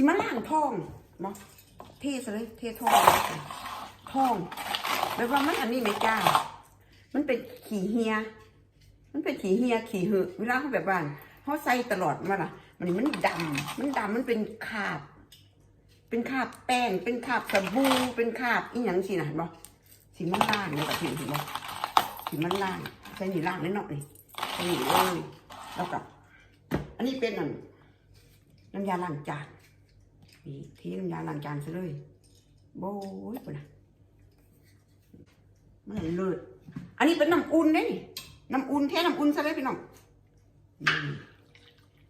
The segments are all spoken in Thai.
สิมาล่างท้องบ่เทซะเลยเทท้องท้องแบบว่ามันอันนี้ไม่กล้ามันเป็นขี่เฮีย มันเป็นขี่เฮียขี่หือเวลาเขาแบบว่าเขาใส่ตลอดมาล่ะ มันมันดำมันดำมันเป็นคราบ เป็นคราบแป้ง เป็นคราบสบู่เป็นคราบอีหยังสินะเห็นบ่สีมันล่างเลยแบบนี้เห็นบ่สีมันล่างใส่หนีล่างนิดหน่อยใส่หนีเลยแล้วก็อันนี้เป็นอันน้ำยาล้างจาน นี่ที่น้ำยาล้างจานซะเลยโบ้ยปุ่นนะไม่เลิศอันนี้เป็นน้ำอุ่นเด้นี่น้ำอุ่นเทน้ำอุ่นซะเลยพี่น้องนี่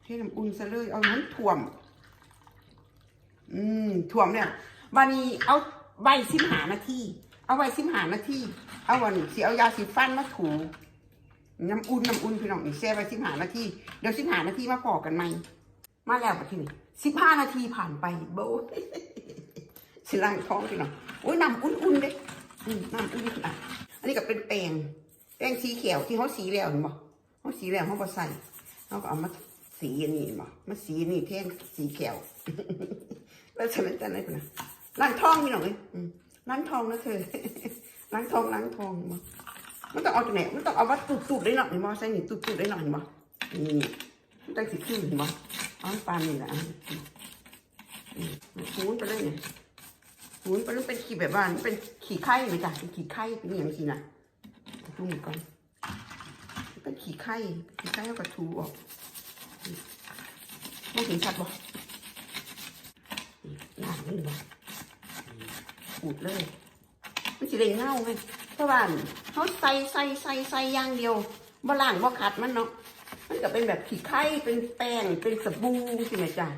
เทน้ำอุ่นซะเลย เอาน้ำท่วม อืมถ่วมเนี่ยวันนี้เอาใบสิมหานาทีเอาใบสิมหานาทีเอาวันนี้สิเอายาสีฟันมาถู น้ำอุ่นน้ำอุ่นพี่น้องนี่แช่ไว้สิบหานาทีเดี๋ยวสิบหานาทีมาพอกันไหมมาแล้วปะทีนี้ สิบห้านาทีผ่านไปโบะสิล่างท้องพี่น้องโอ้ยน้ำอุ่นๆเด้น้ำอุ่นๆอะอันนี้ก็เป็นแป้งแป้งสีเขียวที่เขาสีแล้วเห็นบ่เขาสีแล้วเขาบ่ใส่เขาก็เอามาสีนนี้เห็นบ่มาสีนี่แทนสีเขียวแล้วฉันจะอะไรกันนะล้างท้องพี่น้อยอืมล้างท้องนะเธอล้างท้องล้างท้องมามันต้องเอาจากไหนมันต้องเอาวัดตุดๆได้หน่อยเห็นบ่ใส่หนีตุดๆได้หน่อยเห็นบ่นี่มันต้องสีขึ้นเห็นบ่ เอาให้ปานนี่แหละอะอืมหูนไปเลยเนี่ยหูนไปแล้วเป็นขี้แบบว่ามันเป็นขี้ไข่ไหมจ๊ะเป็นขี้ไข่เป็นอย่างนี้นะดูมือก่อนเป็นขี้ไข่ขี้ไข่เอากระทูออกมองเห็นชัดบ่หนานี่บ่ขูดเลยมันสิได้เงาไหมเพราะว่าเขาใส่ใส่ใส่ใส่อย่างเดียว บ่ล่างบ่ขัดมันเนาะมันก็เป็นแบบขี้ไข่เป็นแป้งเป็นสบู่ใช่ไหมจ๊ะ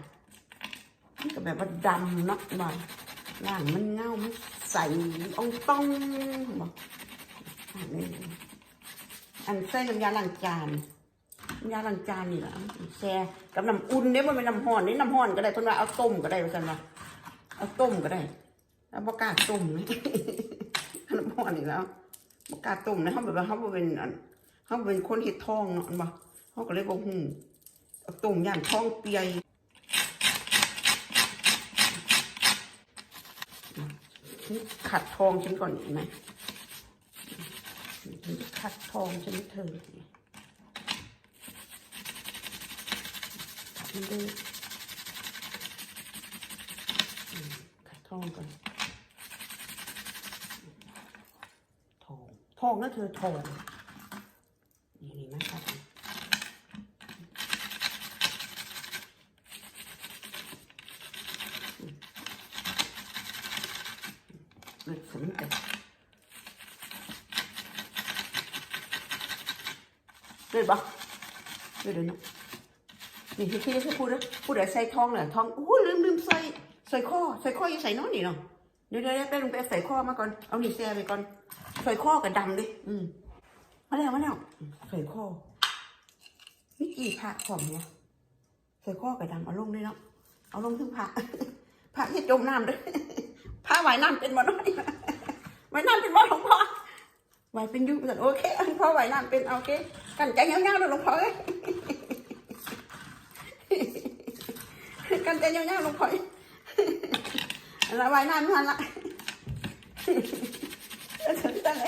มันก็แบบว่าดำเนาะบ่ล่างมันเงามันใสองต้องบ่อันนี้อันใส่น้ำยาล้างจานน้ำยาล้างจานนี่แหละแช่กับน้ำอุ่นเนี่ยมันเป็นน้ำห้อนนี่น้ำห้อนก็ได้เพิ่นว่าเอาต้มก็ได้ว่าซั่นว่าเอาต้มก็ได้แล้วบ่กล้าต้มนะน้ำห้อนนี่แล้วบ่กล้าต้มนะเขาแบบว่าเขาเป็น เขาเป็นคนเฮ็ดทองเนาะอันบ่เขาก็เลยบ่ฮู้เอาต้มย่างทองเปียขัดทองฉันก่อนเห็นไหมขัดทองฉันเธอมันดูอืมขัดทองก่อน ทอง ทองนะเธอทอง นี่นี่นะครับเลือดสมกัน เลือดปะเลือดเดี๋ยวนะนี่ที่ที่ที่พูดนะพูดแต่ใส่ทองเหรอทองโอ้ลืมลืมใส่ใส่ข้อใส่ข้อยังใส่น้อยนี่เนาะเดี๋ยวเดี๋ยวไปลงไปใส่ข้อมาก่อนเอานี่แซ่ไปก่อนใส่ข้อกับดำดิอืมมาแล้วมาแล้วใส่ข้อนี่กี่พระของเนี่ยใส่ข้อกับดำเอาลงด้วยเนาะเอาลงถึงพระพระที่จมน้ำด้วยพระว่ายน้ำเป็นบ่น้อยว่ายน้ำเป็นบ่หลวงพ่อว่ายเป็นยุสันโอเคพ่อว่ายน้ำเป็นโอเค กันใจเงี้ยวๆเลยหลวงพ่อเอ้ยกันใจยาวๆลงพอยละวายน้ำมันละถึงตอนไหน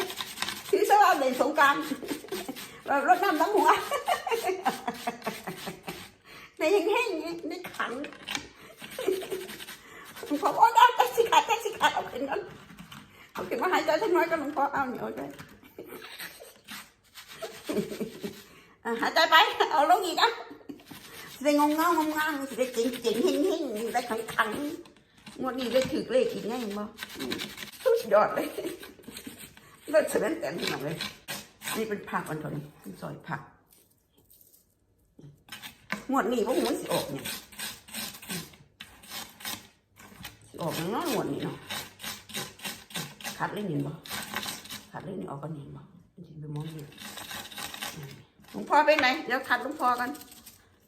ที่สว่าเล่นสง หัวในแห้งๆในขังหลวงพ่อโอ้ยใจสิขาดใจสิขาดเอาขึ้นกันเอาขึ้นมาหายใจทั้งน้อยก็เสียวใจอะหายใจไป เอาลงอีกอะได้งงเงางงงางสิได้เจ๋งเจ๋งเฮงเฮงได้ขังขังงวดนี้ได้ถือเลขอีกไงบ่สุดยอดเลยเลิศเสด็จแต่ที่หนังเลยนี่เป็นผักอันทนเป็นซอยผักงวดนี้พวกมันสิออกเนี่ยสิออกยังน้อยงวดนี้เนาะคัดเล่นนี่บ่คัดเล่นนี่ออกกันนี่บ่มันสิไปมองดู หลวงพ่อไปไหนเดี๋ยวคัดหลวงพ่อกัน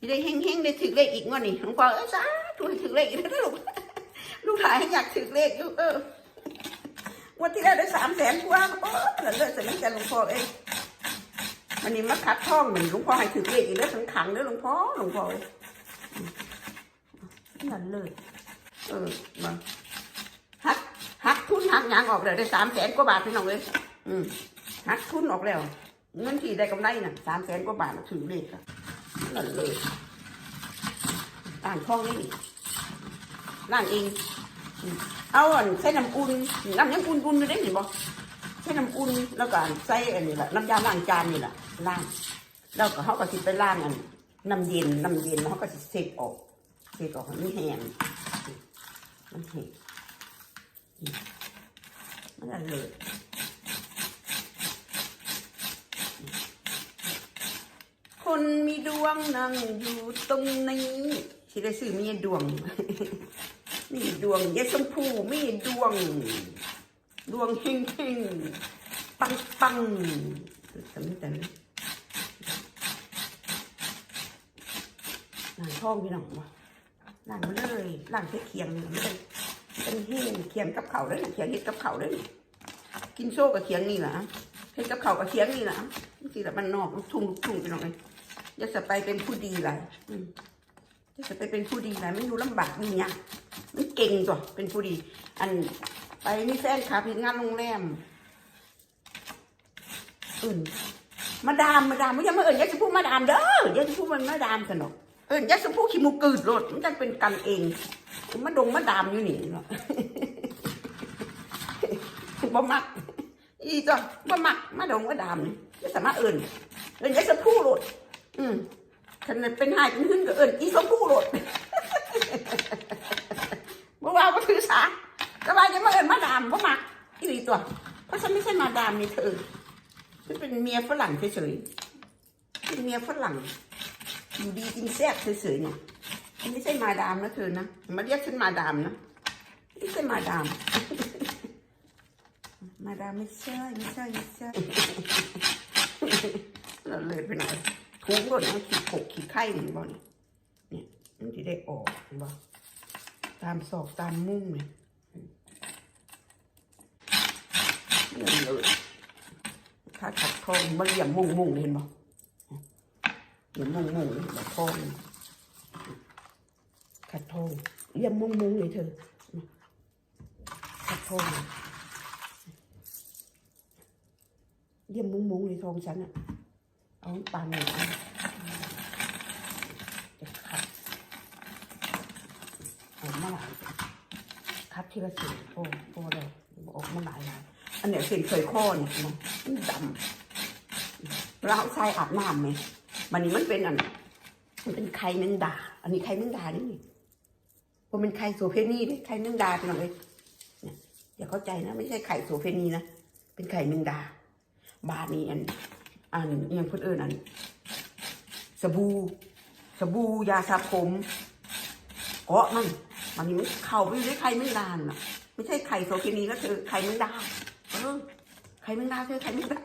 ได้เฮงเฮงๆได้ถึกเลขอีกงวดนี่หลวงพ่อเอ้ยสาธุให้ถึกเลขอีกนะลูกลูกหลานอยากถึกเลขอยู่เออวันที่แล้วได้สามแสนกว่าโอ้เหลือเลือดเสร็จแล้วจหลวงพ่อเอ้ยวันนี้มาคัดท่องเหมือนหลวงพ่อให้ถึกเลขอีกแล้วสังขังเด้อหลวงพ่อหลวงพ่อเอ้ยอืมนั่นเลยเออมาหักหักทุนหักยางออกเลยได้สามแสนกว่าบาทพี่น้องเลยอืมหักทุนออกแล้ว เงินที่ได้กำไรน่ะสามแสนกว่าบาทถือเลขอะนั่นเลยอ่านท้องนี่ร่างเอง เอาอันใส่น้ำอุ่นน้ำยังอุ่นๆอยู่ได้เห็นบ่ใส่น้ำอุ่นแล้วก็ใส่อันนี้แหละน้ำยาล้างจานนี่แหละล้างแล้วก็เขาก็สิไปล้างอันน้ำเย็นน้ำเย็นเขาก็สิเสกออกเสกออกมันแห้งมันแห้งมันนั่นเลย ค นมีดวงนั่งอยู่ตรงนี้ที่ได้ซื้อมีดวง มีดวงยายชมพูมีดวง ดวงเฮงเฮงปังปังแต่ไม่แต่ไม่หลังท้องพี่น้องวะหลังมาเลยหลังแค่เคียงมันเป็นเป็นเฮงเคียงกับเขาได้เคียงเฮ็ดกับเขาได้กินโซ่กับเคียงนี่แหละเฮ็ดกับเขากับเคียงนี่แหละที่ละมันนอกลูกทุ่งลูกทุ่งพี่น้องเลย จะจะไปเป็นผู้ดีไรจะจะไปเป็นผู้ดีไรไม่รู้ลำบากมีเนี่ยมันเก่งจ้ะเป็นผู้ดี อันไปมีแฟนคลับเห็นงานโรงแรมอื่นมาดามมาดามไม่ยังมาเอิญยักษ์จะพูดมาดามเด้อยักษ์จะพูดมันมาดามกันอกเอิญยักษ์จะพูดขี้มูกืดโลดมันจะเป็นกันเองมาดงมาดามอยู่นี่เนาะบ่มักอีจ้ะบ่มักมาดงมาดามนี่จะสามารถเอิญเอิญยักษ์จะพูดโลด อืมขนาดเป็นหายเป็นขึ้นก็เอิญอีสมผู้โหลดบ่ว่าบ่ถือสาก็ว่าจะมาเอิญมาดามบ่มักอีหลีตัว เพราะฉันไม่ใช่มาดามนี่เธอฉันเป็นเมียฝรั่งเฉยๆเป็นเมียฝรั่งอยู่ดีกินแซ่บเฉยๆเนี่ยฉันไม่ใช่มาดามนะเธอนะมาเรียกฉันมาดามนะไม่ใช่มาดาม มาดามไม่ใช่ไม่ใช่ไม่ใช่เราเลยไปหน ทุกคนนะขีดขกขีดไข่เห็นบ่เนี่ยเนี่ยมันจะได้ออกเห็นบ่ตามศอกตามมุ้งเนี่ยนี่ยเลยถ้าขัดทองมันเหลี่ยมมุ้งมุ้งเห็นบ่เหลี่ยมมุ้งมุ้งแบบทองขัดทองเหลี่ยมมุ้งมุ้งเลยเธอขัดทองเหลี่ยมมุ้งมุ้งเลยทองฉันอะ เอาปลาหนึ่งอันจะคัดออกมาหลายคัดทีละสีโอ้โอ้เลยออกมาหลายหลายอันเนี้ยเส้นเคยข้อเนี่ยมันดำเราเอาทรายอาบน้ำไหมมันนี่มันเป็นอันมันเป็นไข่แมงดา อันนี้ไข่แมงดานี่นี่มันเป็นไข่โซเพนีดิไข่แมงดาเป็นอะไรเนี่ยอย่าเข้าใจนะ ไม่ใช่ไข่โซเพนีนะ เป็นไข่แมงดา บาดนี้อัน อันอหยังเพื่นเอิญอันสบู่สบู่ยาสระผมเกาะมันมันนี่มันเข่าไปอยู่ในไข่แมงดานอะ ไม่ใช่ไข่โซเคนีก็คือไข่แมงดาเออไข่แมงดาคือไข่แมงดา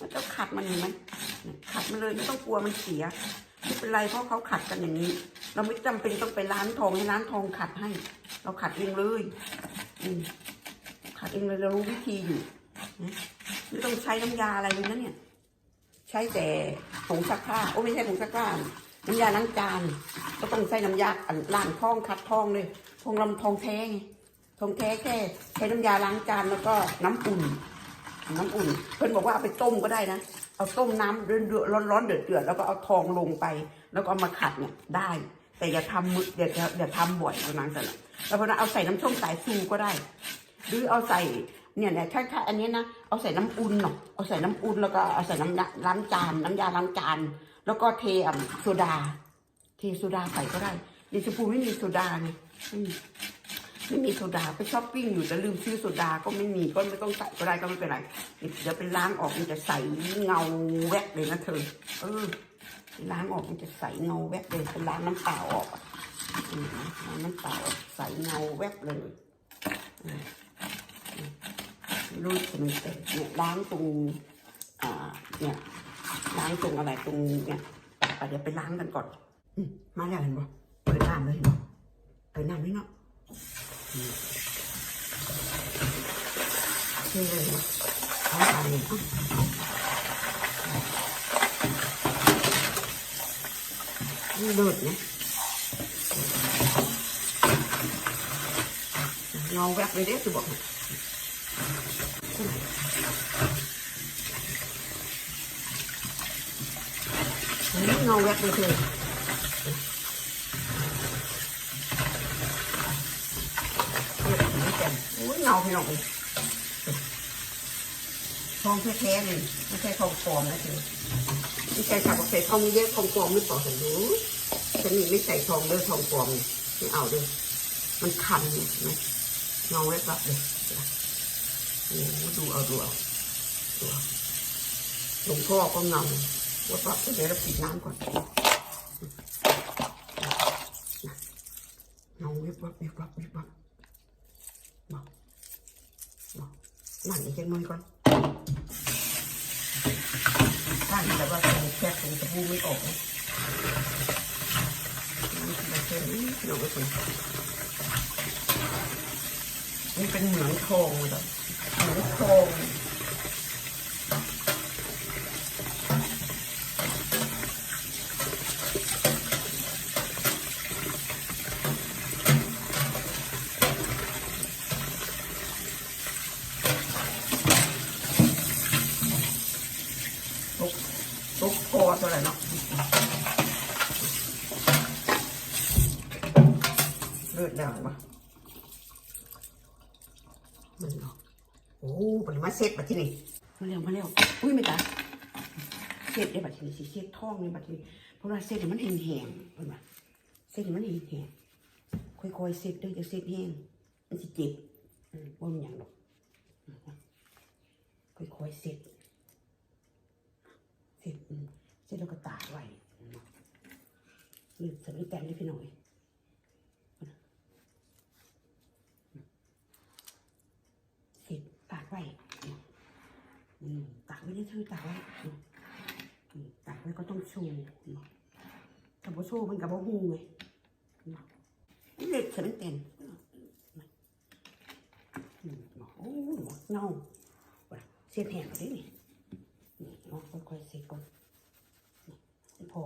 มันต้องขัดมันเห็นไหมขัดมันเลยไม่ต้องกลัวมันเสียไม่เป็นไรเพราะเขาขัดกันอย่างนี้ เราไม่จำเป็นต้องไปร้านทองให้ร้านทองขัดให้ เราขัดเองเลยอืขัดเองเลยเรารู้วิธีอยู่ ไม่ต้องใช้น้ำยาอะไรเลยนะเนี่ย ใช้แต่ผงซักผ้าโอ้ไม่ใช่ผงซักผ้าน้ำยาล้างจานก็ต้องใช้น้ำยาอันล้างท้องคัดท้องเลยทองลำทองแท้ไงทองแท้แค่ใช้น้ำยาล้างจานแล้วก็น้ำอุ่น น้ำอุ่น เพื่อนบอกว่าเอาไปต้มก็ได้นะเอาต้มน้ำเดือดเดือดร้อนเดือดเดือดแล้วก็เอาทองลงไป แล้วก็ามาขัดเนี่ยได้ แต่อย่าทำมืออย่าอย่าอย่าทำบ่อยประมาณนั้นนะแล้วพอนั้นเอาใส่น้ำส้มสายชูก็ได้ หรือเอาใส่ เนี่ยเนี่ยถ้าถ้าอันนี้นะเอาใส่น้ำอุ่นเนาะเอาใส่น้ำอุ่นแล้วก็เอาใส่น้ำยาล้างจานน้ำยาล้างจาน แล้วก็เทอะโซดา เทโซดาใส่ก็ได้เดชพูไม่มีโซดาไงไม่มีไม่มีโซดาไปช้อปปิ้งอยู่แต่ลืมซื้อโซดาก็ไม่มีก็ไม่ต้องใส่ก็ได้ก็ไม่เป็นไรเดี๋ยวไปล้างออกมันจะใสเงาแวกเลยนะเธอ เออล้างออกมันจะใสเงาแวบเลยไปล้างน้ำเปล่าออกอืมล้างน้ำเปล่าใสเงาแวบเลย รูดสมิเตเนี่ยล้างตรงอ่าเนี่ยล้างตรงอะไรตรงเนี่ยไปเดี๋ยวไปล้างกันก่อนมาแล้วเห็นบ่เปิดน้ำเลยเห็นบ่เปิดน้ำเลยเนาะอืมเทเลยเนาอาไปเลยอะนี่เลิศนะเงาแวบเลยเด้จะบอกให้อืม เงาแวบเลยเธอโอ้ยเงาพี่น้องทองแท้ๆเลยไม่ใช่ทองปลอมนะเธอไม่ใช่ขับใส่ทองเยอะทองปลอมหรือเปล่าฉันรู้ฉันนี่ไม่ใส่ทองเด้อทองปลอมนี่ไม่เอาเด้อมันคันอยู่นะเงาแวบๆเลยโอ้ดูเอาดูเอาดูเอาหลวงพ่อก็เงา วัดวัดเดี๋ยวเราปิดน้ำก่อนเงวิบวับวิบวับวิบวับบอกบอกนั่นอีกจังหน่อยก่อนตั้งแต่ว่าตรงแค่ตรงตะปูไม่ออกนะนี่คือเส้นนี้เราก็เป็นนี่เป็นเหมืองทองเลยเหมืองทองตก ตกคอเท่าไหร่เนาะเลือดดังปะมันเนาะโอ้ปริมาเซ็ตบัดที่นี่มาเร็วมาเร็วอุ้ยไม่ตายเซ็ตได้บัดที่นี่สิเซ็ตท้องในบัดที่นี่เพราะว่าเซ็ตเนี่ยมันแห้งเพิ่นว่าเซ็ตเนี่ยมันแห้งค่อยๆเซ็ตด้อจะเซ็ตแห้งมันสิเจ็บอืมบ่มีหยังดอกค่อยๆเซ็ต เสร็จเสร็จแล้วก็ตากไว้นี่สำลีแปลงได้พี่หน่อยเสร็จตากไว้ตากไว้ได้ชื่อตากไว้ตากไว้ก็ต้องชูอืมถ้าบ่ชูมันกับบ่หูไงอืมนี่เล็กสำลีแปลงอืมโอ้เงาเสียแหงแล้วเด้นี่ ค่อยเสกก่อนนี่พอ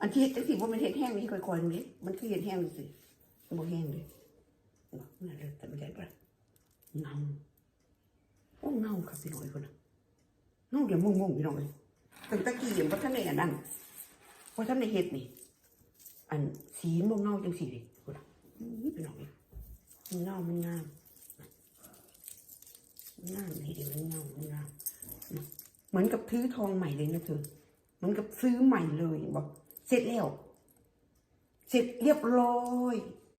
อันที่จังสิว่ามันเห็ดแห้งนี่ค่อยๆดูดิมันคือเห็ดแห้งสิมันบ่แห้งเลยเนาะนี่นเลยแต่ไม่ได้ปะเงาโอ้เงาค่ะพี่น้อยคนน่ะเงาเดี๋ยวงงๆพี่น้องเลยตั้งตะกี้ยังบ่าทันได้อันนั้นบ่าทันได้เฮ็ดนี่ อันสีมันบ่เงาจังซี่ดิคนน่ะนี่พี่น้อยมันเงามันงามงามนี่เดี๋ยวมันเงามันงาม เหมือนกับซื้อทองใหม่เลยนะเธอเหมือนกับซื้อใหม่เลยบอกเสร็จแล้ว เสร็จเรียบร้อย